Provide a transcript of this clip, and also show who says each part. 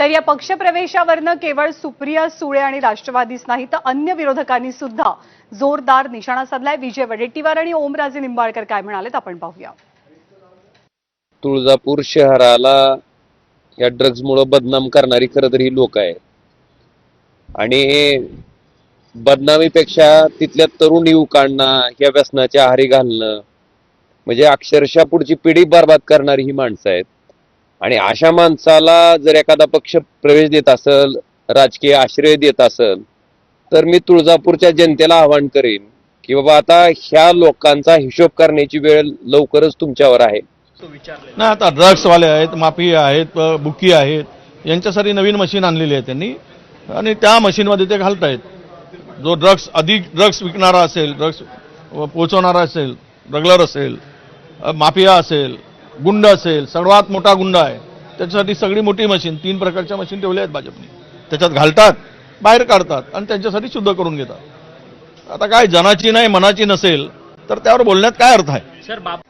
Speaker 1: तर या पक्षप्रवेशावरनं केवळ सुप्रिया सुळे आणि राष्ट्रवादीच नाही तर अन्य विरोधकांनी सुद्धा जोरदार निशाणा साधलाय. विजय वडेट्टीवार आणि ओमराजे निंबाळकर काय म्हणालेत आपण पाहूया.
Speaker 2: तुळजापूर शहराला या ड्रग्जमुळं बदनाम करणारी खरं तर ही लोक आहेत. आणि बदनामीपेक्षा तिथल्या तरुण युवकांना या व्यसनाच्या आहारी घालणं म्हणजे अक्षरशः पुढची पिढी बर्बाद करणारी ही माणसं आहेत. आणि अशा माणसाला जर एखादा पक्ष प्रवेश देत असेल राजकीय आश्रय देत असेल तर मी तुळजापूरच्या जनतेला आवाहन करेन की बाबा आता ह्या लोकांचा हिशोब करण्याची वेळ लवकरच तुमच्यावर आहे.
Speaker 3: नाही आता ड्रग्सवाले आहेत माफी आहेत बुकी आहेत यांच्यासाठी नवीन मशीन आणलेली आहे त्यांनी. आणि त्या मशीनमध्ये ते घालतायत. जो ड्रग्स अधिक ड्रग्स विकणारा असेल ड्रग्स पोचवणारा असेल रगलर असेल माफिया असेल गुंड असेल सर्वात मोठा गुंड आहे त्याच्यासाठी सगळी मोठी मशीन तीन प्रकारच्या मशीन ठेवल्या आहेत भाजपने. त्याच्यात घालतात बाहेर काढतात आणि त्यांच्यासाठी शुद्ध करून घेतात. आता काय जनाची नाही मनाची नसेल तर त्यावर बोलण्यात काय अर्थ आहे?
Speaker 4: सर बाप